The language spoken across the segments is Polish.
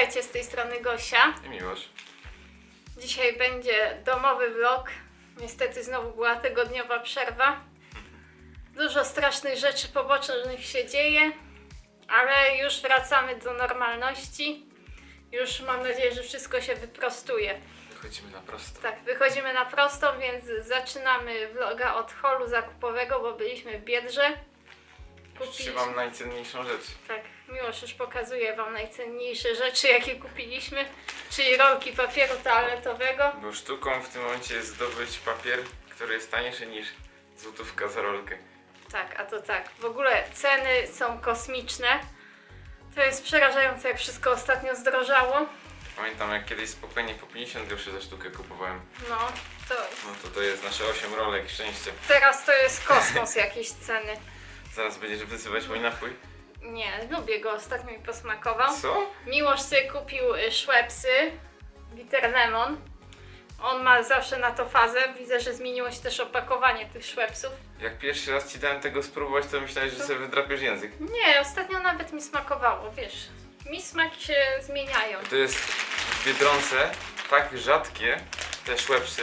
Witajcie z tej strony Gosia. I miłość. Dzisiaj będzie domowy vlog. Niestety znowu była tygodniowa przerwa. Dużo strasznych rzeczy pobocznych się dzieje, ale już wracamy do normalności. Już mam nadzieję, że wszystko się wyprostuje. Wychodzimy na prosto. Tak, wychodzimy na prostą, więc zaczynamy vloga od holu zakupowego, bo byliśmy w Biedrze. Kupiliśmy wam najcenniejszą rzecz. Tak, Miłosz już pokazuje Wam najcenniejsze rzeczy, jakie kupiliśmy, czyli rolki papieru toaletowego. Bo sztuką w tym momencie jest zdobyć papier, który jest tańszy niż złotówka za rolkę. Tak, a to tak. W ogóle ceny są kosmiczne. To jest przerażające, jak wszystko ostatnio zdrożało. Pamiętam jak kiedyś spokojnie po 50 groszy za sztukę kupowałem. No, to No to to jest nasze 8 rolek, szczęście. teraz to jest kosmos jakieś ceny. Zaraz będziesz wysyłać mój napój. Nie, lubię go, ostatnio mi posmakował. Co? Miłosz sobie kupił y, Schweppesy, Bitter Lemon. On ma zawsze na to fazę. Widzę, że zmieniło się też opakowanie tych Schweppesów. Jak pierwszy raz ci dałem tego spróbować, to myślałeś, że sobie wydrapiesz język. Nie, ostatnio nawet mi smakowało, wiesz. Mi smaki się zmieniają. To jest w Biedronce tak rzadkie te szłepsy,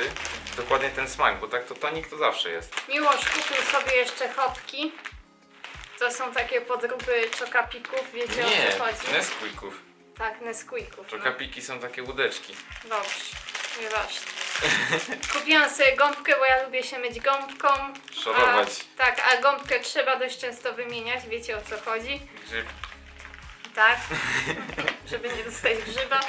dokładnie ten smak, bo tak to tonik to zawsze jest. Miłosz kupił sobie jeszcze hopki. To są takie podróby czokapików, wiecie o Nie, co chodzi? Nesquików. Tak, Nesquików. No. Czokapiki są takie łódeczki. Dobrze, nieważne. Kupiłam sobie gąbkę, bo ja lubię się myć gąbką. Szorować. Tak, a gąbkę trzeba dość często wymieniać, wiecie o co chodzi. Grzyb. Tak, żeby nie dostać grzyba.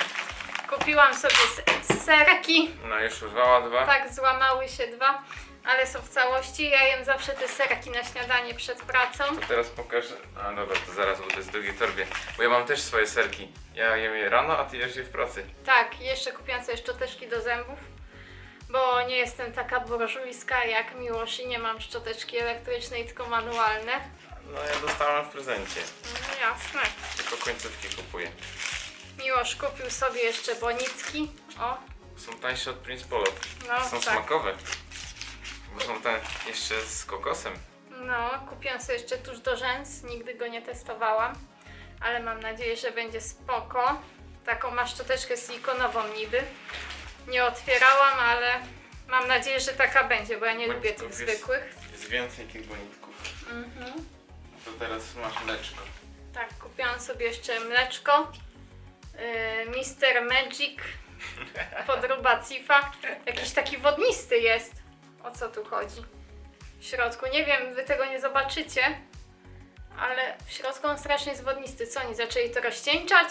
Kupiłam sobie s- serki. No już urwała dwa. Tak, złamały się dwa, ale są w całości. Ja jem zawsze te serki na śniadanie przed pracą. To teraz pokażę. A dobra, to zaraz, bo to jest w drugiej torbie. Bo ja mam też swoje serki. Ja jem je rano, a ty jesz je w pracy. Tak, jeszcze kupiłam sobie szczoteczki do zębów, bo nie jestem taka burżujska jak Miłosz i nie mam szczoteczki elektrycznej, tylko manualne. No ja dostałem w prezencie. No jasne. Tylko końcówki kupuję. Miłosz kupił sobie jeszcze bonicki. O, Są tańsze od Prince Polo. no Są tak. smakowe. Te jeszcze z kokosem. No, kupiłam sobie jeszcze tuż do rzęs, nigdy go nie testowałam, ale mam nadzieję, że będzie spoko. Taką masz szczoteczkę silikonową niby. Nie otwierałam, ale mam nadzieję, że taka będzie, bo ja nie lubię tych jest- zwykłych. Jest więcej tych bonitków. Mhm. To teraz masz mleczko. Tak, kupiłam sobie jeszcze mleczko. Yy, Mister Magic. Podruba Cifa. Jakiś taki wodnisty jest. O co tu chodzi? W środku. Nie wiem, wy tego nie zobaczycie. Ale w środku on strasznie jest wodnisty. Co, oni zaczęli to rozcieńczać?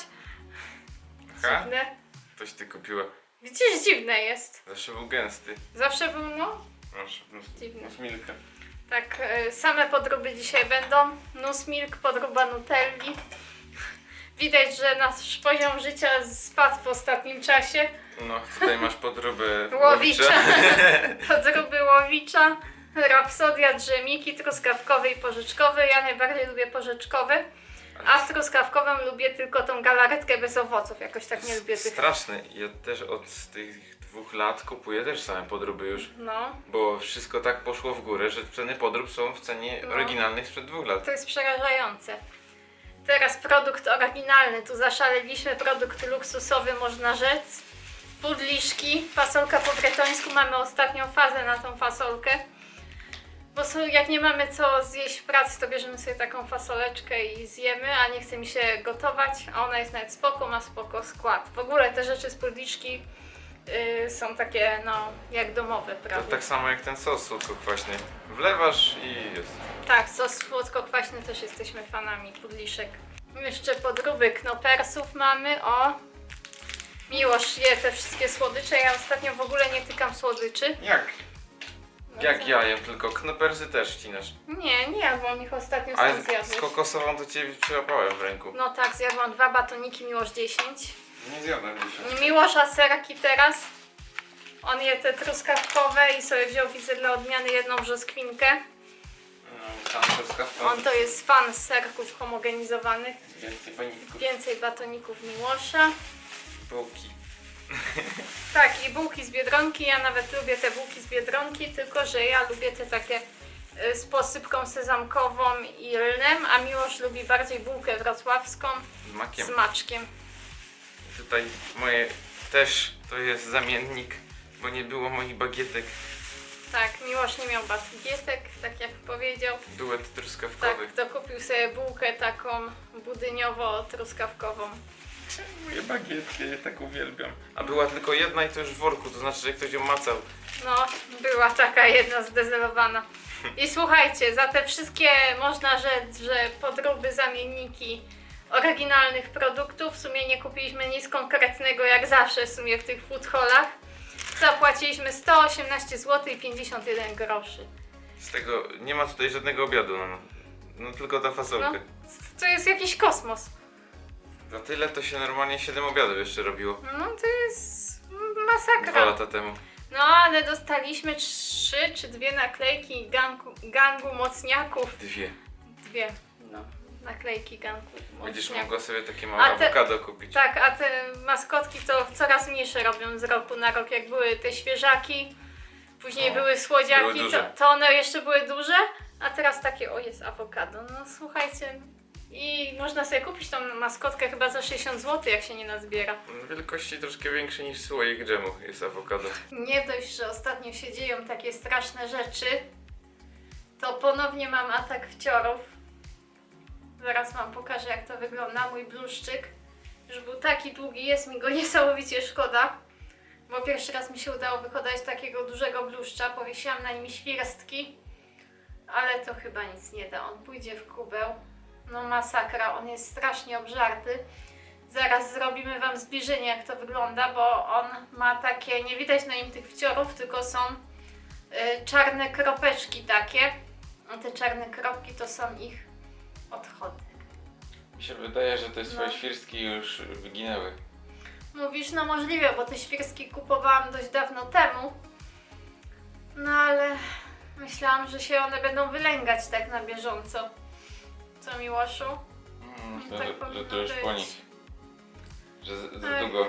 Aha, Dziwne. coś ty kupiła. Widzisz, dziwne jest. Zawsze był gęsty. Zawsze był, no, Masz Dziwne. milka. tak, yy, same podróby dzisiaj będą. Nus Milk, podruba Nutelli. Widać, że nasz poziom życia spadł w ostatnim czasie. No, tutaj masz podróbę Łowicza. Podróby łowicza. Rapsodia, drzemiki, truskawkowe i porzeczkowe. Ja najbardziej lubię porzeczkowe. A w truskawkowym lubię tylko tą galaretkę bez owoców. Jakoś tak nie lubię tych. Straszne. Ja też od tych dwóch lat kupuję też same podróby już. No, Bo wszystko tak poszło w górę, że ceny podrób są w cenie No. oryginalnych sprzed dwóch lat. to jest przerażające. Teraz produkt oryginalny. Tu zaszaleliśmy. Produkt luksusowy, można rzec. Pudliszki. Fasolka po bretońsku. Mamy ostatnią fazę na tą fasolkę. Bo jak nie mamy co zjeść w pracy, to bierzemy sobie taką fasoleczkę i zjemy, a nie chce mi się gotować, a ona jest nawet spoko, ma spoko skład. W ogóle te rzeczy z pudliszki y, są takie, no, jak domowe, To prawda? tak samo jak ten sos słodko-kwaśny. Wlewasz i jest. Tak, sos słodko-kwaśny też jesteśmy fanami pudliszek. Jeszcze podróby knopersów mamy, o. Miłość je te wszystkie słodycze, ja ostatnio w ogóle nie tykam słodyczy. Jak? No Jak ja jem, tylko knopersy też wcinasz. Nie, nie, bo ich ostatnio Ale sam z zjadłeś. kokosową to cię przyłapałem w ręku. No tak, zjadłam dwa batoniki, Miłosz 10. Nie zjadłem dzisiaj. Miłosza seraki teraz. On je te truskawkowe i sobie wziął, widzę, dla odmiany jedną brzoskwinkę. No, tam truskawka. On to jest fan serków homogenizowanych. Więcej panitków. Więcej batoników Miłosza. Bułki. Tak, i bułki z Biedronki. Ja nawet lubię te bułki z Biedronki, tylko że ja lubię te takie y, z posypką sezamkową i lnem, a Miłosz lubi bardziej bułkę wrocławską Z makiem. z maczkiem. Tutaj moje też to jest zamiennik, bo nie było moich bagietek. Tak, Miłosz nie miał bagietek, tak jak powiedział. Duet Tak, truskawkowy. to kupił sobie bułkę taką budyniowo-truskawkową. Moje bagietki, ja tak uwielbiam. A była tylko jedna i to już w worku, to znaczy, że ktoś ją macał. No, była taka jedna zdezelowana. I słuchajcie, za te wszystkie można rzec, że podróby, zamienniki oryginalnych produktów, w sumie nie kupiliśmy nic konkretnego jak zawsze w sumie w tych food. Zapłaciliśmy 118 zł i 51 groszy. Z tego nie ma tutaj żadnego obiadu, no, no tylko ta No, fasolka. to jest jakiś kosmos. Za tyle to się normalnie 7 obiadów jeszcze robiło. No to jest Dwa masakra. lata temu. No ale dostaliśmy trzy czy dwie naklejki gangu, gangu mocniaków. Dwie. Dwie, no, naklejki gangu Będziesz mogła sobie takie małe A te- awokado kupić. Tak, a te maskotki to coraz mniejsze robią z roku na rok. Jak były te świeżaki, później No, były słodziaki, były to, to one jeszcze były duże, a teraz takie, o jest awokado. No słuchajcie, i można sobie kupić tą maskotkę chyba za 60 zł, jak się nie nazbiera. Wielkości troszkę większe niż słoik dżemu jest awokado. Nie dość, że ostatnio się dzieją takie straszne rzeczy, to ponownie mam atak wciorów. Zaraz wam pokażę, jak to wygląda. Mój bluszczyk już był taki długi, jest mi go niesamowicie szkoda, bo pierwszy raz mi się udało wyhodać takiego dużego bluszcza. Powiesiłam na nim świerstki, ale to chyba nic nie da. On pójdzie w kubeł. No masakra, on jest strasznie obżarty. Zaraz zrobimy Wam zbliżenie, jak to wygląda, bo on ma takie, nie widać na nim tych wciorów, tylko są y, czarne kropeczki takie. A te czarne kropki to są ich odchody. Mi się wydaje, że te swoje świrstki już wyginęły. Mówisz, no możliwe, bo te świerski kupowałam dość dawno temu. No ale myślałam, że się one będą wylęgać tak na bieżąco. Co Miłoszu? Myślę, tak że, że powinno to już po być. nich. Że za, za Tak. długo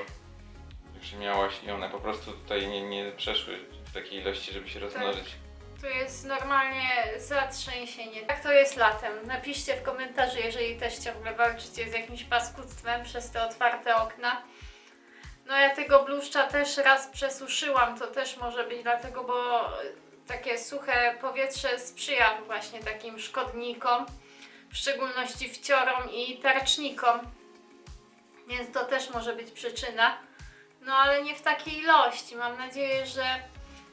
już miałaś i one po prostu tutaj nie, nie przeszły w takiej ilości, żeby się rozmnożyć. Tu jest normalnie zatrzęsienie. Jak to jest latem? Napiszcie w komentarzu, jeżeli też ciągle walczycie z jakimś paskudztwem przez te otwarte okna. No ja tego bluszcza też raz przesuszyłam, to też może być dlatego, bo takie suche powietrze sprzyja właśnie takim szkodnikom, w szczególności wciorom i tarcznikom. Więc to też może być przyczyna. No ale nie w takiej ilości. Mam nadzieję, że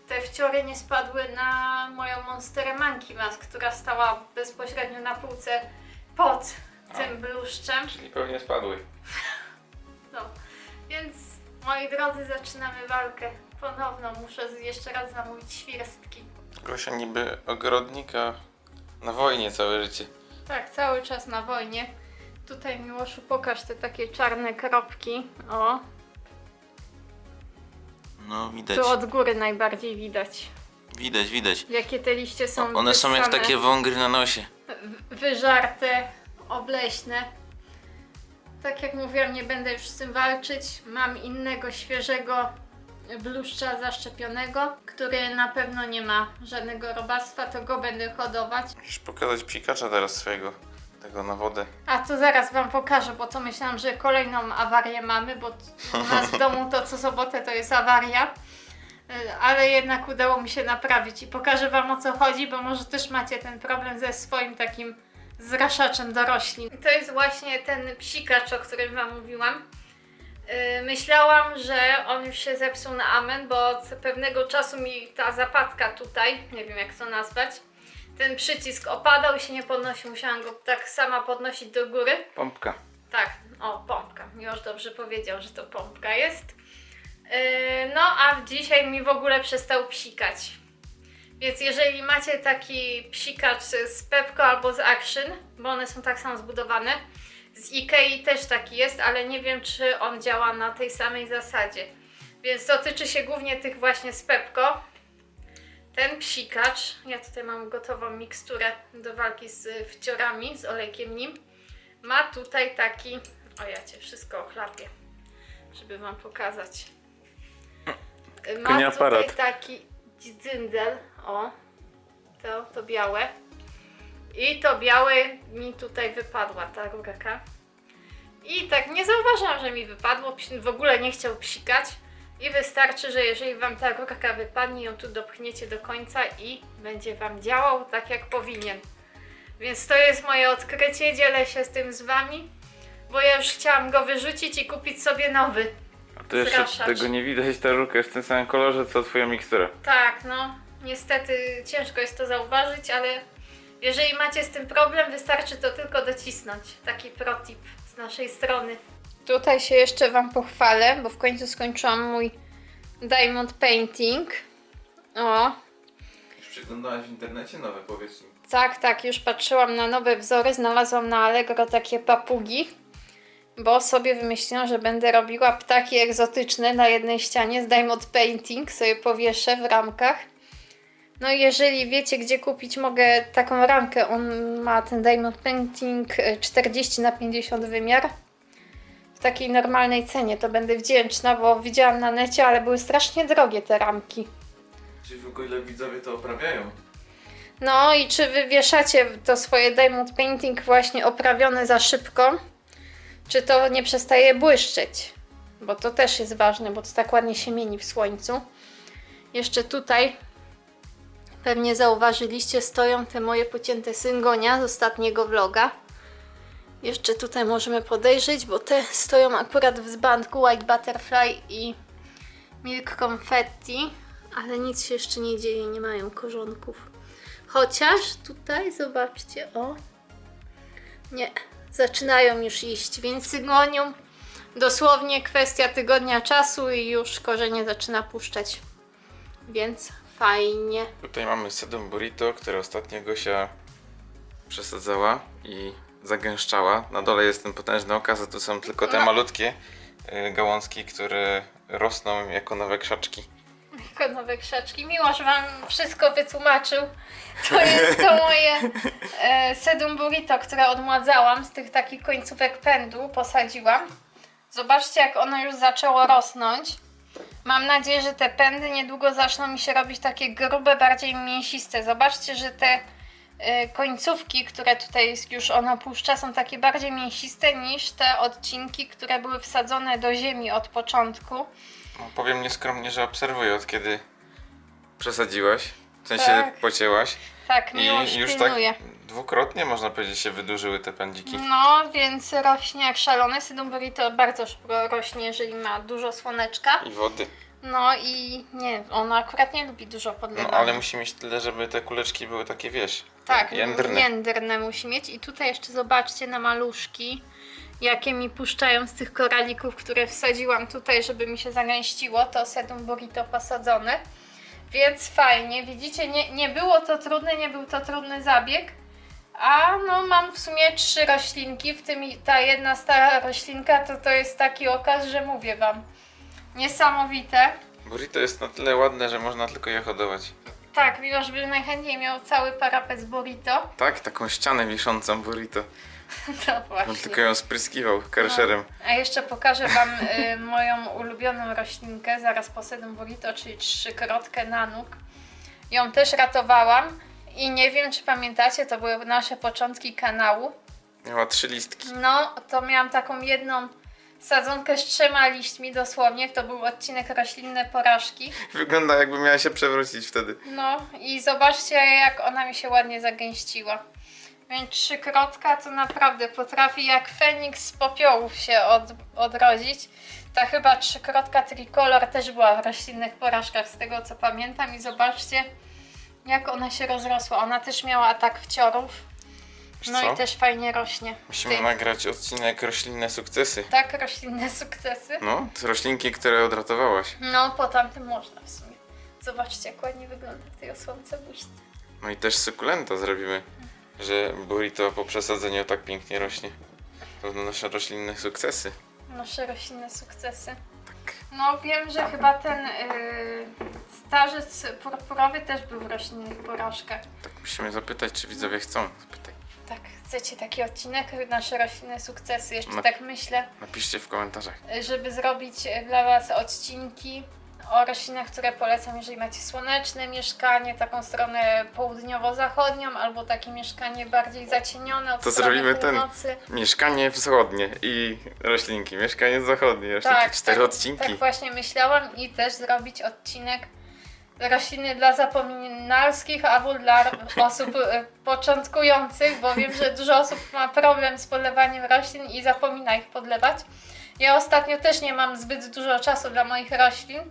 te wciory nie spadły na moją Monsterę Monkey Mask, która stała bezpośrednio na półce pod tym bluszczem. Czyli pewnie spadły. No, więc moi drodzy, zaczynamy walkę ponowną. Muszę z- jeszcze raz zamówić świerstki. Gosia niby ogrodnika na wojnie całe życie. Tak, cały czas na wojnie. Tutaj Miłoszu pokaż te takie czarne kropki. O, No widać, tu od góry najbardziej widać. widać, widać. Jakie te liście są One są jak wyssane. takie wągry na nosie. w- wyżarte, obleśne. Tak jak mówiłam, nie będę już z tym walczyć. Mam innego, świeżego bluszcza zaszczepionego, który na pewno nie ma żadnego robactwa, to go będę hodować. Musisz pokazać psikacza teraz swojego, tego na wodę. A to zaraz Wam pokażę, bo to myślałam, że kolejną awarię mamy, bo u nas w domu to co sobotę to jest awaria. Y, Ale jednak udało mi się naprawić i pokażę Wam o co chodzi, bo może też macie ten problem ze swoim takim zraszaczem do roślin. To jest właśnie ten psikacz, o którym Wam mówiłam. Yy, Myślałam, że on już się zepsuł na amen, bo od pewnego czasu mi ta zapadka tutaj, nie wiem jak to nazwać, ten przycisk opadał i się nie podnosił. Musiałam go tak sama podnosić do góry. Pompka. Tak, o, pompka. Miłosz dobrze powiedział, że to pompka jest. Yy, no, a dzisiaj mi w ogóle przestał psikać. Więc jeżeli macie taki psikacz z Pepco albo z Action, bo one są tak samo zbudowane, z Ikei też taki jest, ale nie wiem, czy on działa na tej samej zasadzie. Więc dotyczy się głównie tych właśnie z Pepco. Ten psikacz, ja tutaj mam gotową miksturę do walki z wciorami, z olejkiem nim ma tutaj taki. O ja cię wszystko ochlapię, żeby wam pokazać. Ma nie tutaj aparat. taki dzyndzel. O, to, to białe. I to białe mi tutaj wypadła ta rurka. I tak nie zauważyłam, że mi wypadło, w ogóle nie chciał psikać. I wystarczy, że jeżeli Wam ta rurka wypadnie, ją tu dopchniecie do końca i będzie Wam działał tak jak powinien. Więc to jest moje odkrycie, dzielę się z tym z Wami, bo ja już chciałam go wyrzucić i kupić sobie nowy. A to jeszcze Zraszacz. tego nie widać, ta rurka jest w tym samym kolorze co twoja mikstura. Tak, no, niestety ciężko jest to zauważyć, ale jeżeli macie z tym problem, wystarczy to tylko docisnąć. Taki protip z naszej strony. Tutaj się jeszcze Wam pochwalę, bo w końcu skończyłam mój diamond painting. O, Już przeglądałaś w internecie nowe, powiedz mi. tak, tak, już patrzyłam na nowe wzory, znalazłam na Allegro takie papugi, bo sobie wymyśliłam, że będę robiła ptaki egzotyczne na jednej ścianie z Diamond Painting, sobie powieszę w ramkach. No i jeżeli wiecie, gdzie kupić, mogę taką ramkę, on ma ten Diamond Painting e, 40 na 50 wymiar. Takiej normalnej cenie, to będę wdzięczna, bo widziałam na necie, ale były strasznie drogie te ramki. Czy w ogóle widzowie to oprawiają? No i czy wy wieszacie to swoje diamond painting właśnie oprawione za szybko? Czy to nie przestaje błyszczeć? Bo to też jest ważne, bo to tak ładnie się mieni w słońcu. Jeszcze tutaj pewnie zauważyliście stoją te moje pocięte syngonia z ostatniego vloga. Jeszcze tutaj możemy podejrzeć, bo te stoją akurat w dzbanku White Butterfly i Milk Confetti, ale nic się jeszcze nie dzieje, nie mają korzonków. Chociaż tutaj, zobaczcie, o. Nie, zaczynają już iść, więc sygonią dosłownie kwestia tygodnia czasu i już korzenie zaczyna puszczać. Więc fajnie. Tutaj mamy sedum burrito, które ostatnio Gosia przesadzała i zagęszczała. Na dole jest ten potężny okaz, a tu są tylko te No. malutkie y, gałązki, które rosną jako nowe krzaczki. Jako nowe krzaczki. Miłosz Wam wszystko wytłumaczył. To jest to moje e, sedum burrito, które odmładzałam z tych takich końcówek pędu, posadziłam. Zobaczcie, jak ono już zaczęło rosnąć. Mam nadzieję, że te pędy niedługo zaczną mi się robić takie grube, bardziej mięsiste. Zobaczcie, że te końcówki, które tutaj już ono puszcza, są takie bardziej mięsiste niż te odcinki, które były wsadzone do ziemi od początku. No, powiem nieskromnie, że obserwuję od kiedy przesadziłaś, w sensie Tak. pocięłaś Tak, miłość i już pilnuje. tak dwukrotnie można powiedzieć się wydłużyły te pędziki. No, więc rośnie jak szalone. Sydumbury to bardzo szybko rośnie, jeżeli ma dużo słoneczka. I wody. No i nie, ona akurat nie lubi dużo No podlewania. ale musi mieć tyle, żeby te kuleczki były takie, wiesz, tak, jędrne. jędrne musi mieć. I tutaj jeszcze zobaczcie na maluszki, jakie mi puszczają z tych koralików, które wsadziłam tutaj, żeby mi się zagęściło. To sedum burrito posadzone. Więc fajnie, widzicie, nie, nie było to trudne, nie był to trudny zabieg. A no mam w sumie trzy roślinki, w tym ta jedna stara roślinka to to jest taki okaz, że mówię wam. Niesamowite. Burrito jest na tyle ładne, że można tylko je hodować. Tak, Miłosz by najchętniej miał cały parapet z burrito. Tak, taką ścianę wiszącą burrito. To On właśnie. tylko ją spryskiwał karszerem. A jeszcze pokażę Wam y, moją ulubioną roślinkę, zaraz po burrito, czyli trzykrotkę na nóg. Ją też ratowałam i nie wiem, czy pamiętacie, to były nasze początki kanału. Miała trzy listki. No, to miałam taką jedną sadzonkę z trzema liśćmi dosłownie, to był odcinek roślinne porażki. Wygląda jakby miała się przewrócić wtedy. No i zobaczcie, jak ona mi się ładnie zagęściła. Więc trzykrotka to naprawdę potrafi jak Feniks z popiołów się od, odrodzić. Ta chyba trzykrotka tricolor też była w roślinnych porażkach, z tego co pamiętam. I zobaczcie, jak ona się rozrosła. Ona też miała atak wciorów. Wiesz No co? i też fajnie rośnie. Musimy Ty- nagrać odcinek roślinne sukcesy. Tak, roślinne sukcesy. No, to roślinki, które odratowałaś. No, po tamtym można w sumie. Zobaczcie, jak ładnie wygląda w tej osłonce buźce. No i też sukulenta zrobimy, że burrito po przesadzeniu tak pięknie rośnie. To będą nasze roślinne sukcesy. Nasze roślinne sukcesy. Tak. No wiem, że chyba ten yy, starzec purpurowy też był w roślinnych porażkach. Tak musimy zapytać, czy widzowie chcą. Zapytaj. Tak, chcecie taki odcinek, nasze roślinne sukcesy? Jeszcze tak myślę, Napiszcie w komentarzach. żeby zrobić y, dla Was odcinki o roślinach, które polecam, jeżeli macie słoneczne mieszkanie, taką stronę południowo-zachodnią, albo takie mieszkanie bardziej zacienione od To strony zrobimy ten północy. Mieszkanie wschodnie i roślinki. Mieszkanie zachodnie, jeszcze takie cztery tak, odcinki. tak właśnie myślałam i też zrobić odcinek rośliny dla zapominalskich albo dla osób e, początkujących, bo wiem, że dużo osób ma problem z podlewaniem roślin i zapomina ich podlewać. Ja ostatnio też nie mam zbyt dużo czasu dla moich roślin.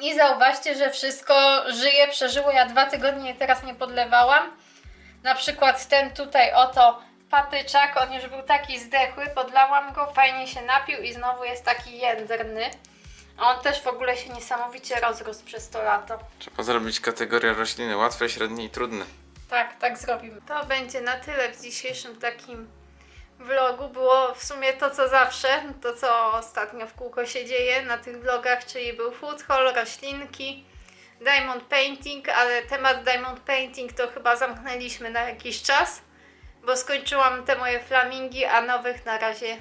I zauważcie, że wszystko żyje, przeżyło. Ja dwa tygodnie teraz nie podlewałam. Na przykład ten tutaj oto patyczak, on już był taki zdechły, podlałam go, fajnie się napił i znowu jest taki jędrny. On też w ogóle się niesamowicie rozrósł przez to lato. Trzeba zrobić kategorię rośliny łatwe, średnie i trudne. Tak, tak zrobimy. To będzie na tyle w dzisiejszym takim vlogu. Było w sumie to, co zawsze, to, co ostatnio w kółko się dzieje na tych vlogach, czyli był food haul, roślinki, diamond painting, ale temat diamond painting to chyba zamknęliśmy na jakiś czas, bo skończyłam te moje flamingi, a nowych na razie,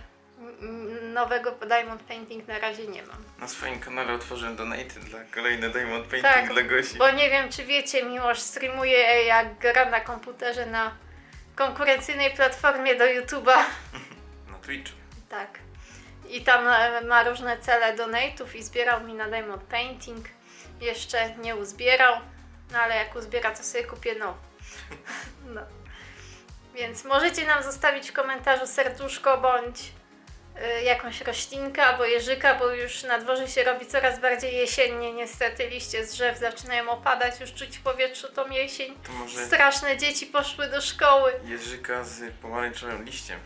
nowego diamond painting na razie nie mam. Na swoim kanale otworzyłem donaty dla kolejny Diamond Painting Tak, dla Gosi. Bo nie wiem, czy wiecie, Miłosz streamuje jak gra na komputerze na konkurencyjnej platformie do YouTube'a. Na Twitchu. Tak. I tam e, ma różne cele donate'ów i zbierał mi na Diamond Painting. Jeszcze nie uzbierał, no ale jak uzbiera, to sobie kupię no. no. Więc możecie nam zostawić w komentarzu serduszko bądź jakąś roślinkę albo jeżyka, bo już na dworze się robi coraz bardziej jesiennie. Niestety liście z drzew zaczynają opadać, już czuć w powietrzu tą jesień. To może Straszne dzieci poszły do szkoły. jeżyka z pomarańczowym liściem.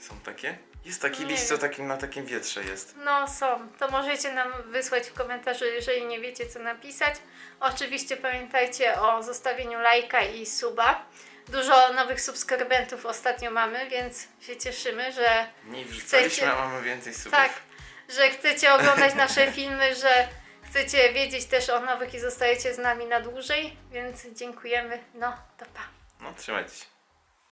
Są takie? Jest taki Nie liść, wiem. co takim, na takim wietrze jest. No są, to możecie nam wysłać w komentarzu, jeżeli nie wiecie co napisać. Oczywiście pamiętajcie o zostawieniu lajka i suba. Dużo nowych subskrybentów ostatnio mamy, więc się cieszymy, że wrzucaliśmy, Chcecie- a mamy więcej subów. tak, że chcecie oglądać nasze filmy, że chcecie wiedzieć też o nowych i zostajecie z nami na dłużej, więc dziękujemy. No, to pa. No, trzymajcie się.